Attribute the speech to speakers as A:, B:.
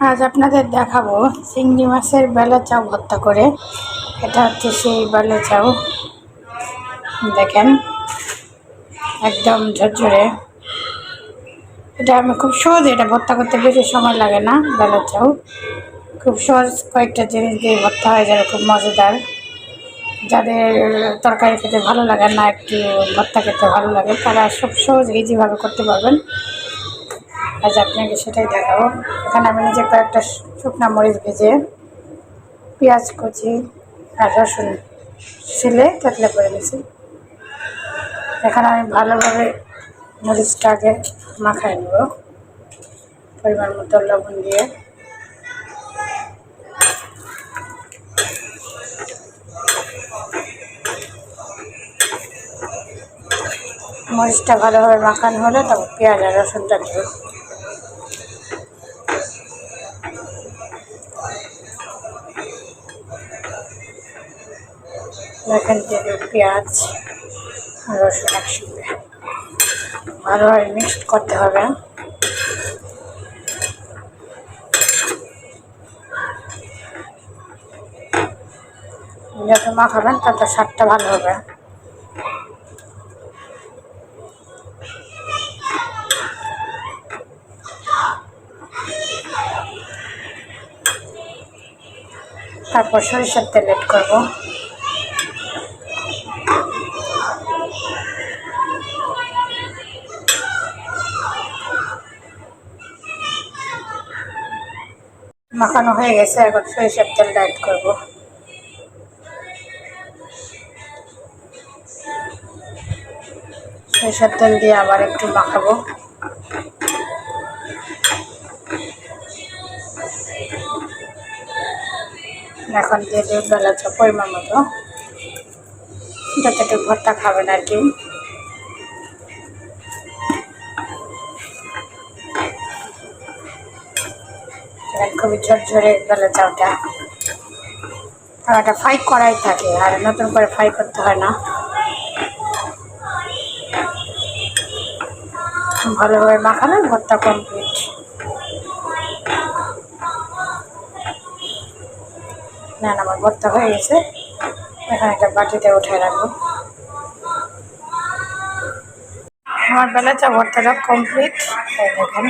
A: আজ আপনাদের দেখাবো চিংড়ি মাছের বেলা চাউ ভর্তা করে। এটা হচ্ছে সেই বেলা চাউ। দেখেন, একদম ঝরঝরে। এটা আমি খুব সহজ এটা ভর্তা করতে বেশি সময় লাগে না, বেলা চাউ। খুব সহজ কয়েকটা জিনিস দিয়ে ভর্তা হয় যারা খুব মজাদার। যাদের তরকারি খেতে ভালো লাগে না, একটু ভর্তা খেতে ভালো লাগে, তারা সব সহজ ইজিভাবে করতে পারবেন। আজ আপনাকে সেটাই দেখাবো। এখানে আমি নিজে কয়েকটা শুকনা মরিচ ভেজে, পেঁয়াজ কুচি আর রসুন ছিলে তেতলে করে নিয়েছি এখানে আমি ভালোভাবে মরিচটাকে মাখাই নেব, পরিমাণ মতো লবণ দিয়ে। মরিচটা ভালোভাবে মাখানো হলে তারপর পেঁয়াজ আর রসুনটা দেবো। এখান থেকে পেঁয়াজ রসুন একসঙ্গে। ভালোভাবে মিক্সড করতে হবে। যত মাখাবেন তত স্বাদটা ভালো হবে। তারপর সরিষার তেল এড করব। মাখানো হয়ে গেছে, এখন সরিষার তেল অ্যাড করব। সরিষার তেল দিয়ে আবার একটু মাখাবো। এখন দিয়ে দিয়ে বেলা পরিমাণ মতো। যতটুকু ভর্তা খাবেন আর কি। খুবই ঝরঝরে বেলা চাউটা আর ফ্রাই করাই থাকে, আর নতুন করে ফ্রাই করতে হয় না। ভালোভাবে মাখানো ভর্তা কমপ্লিট না না, আমার ভর্তা হয়ে গেছে। এখন একটা বাটিতে উঠে রাখব। আমার বেলা চা কমপ্লিট হয়ে দেখেন।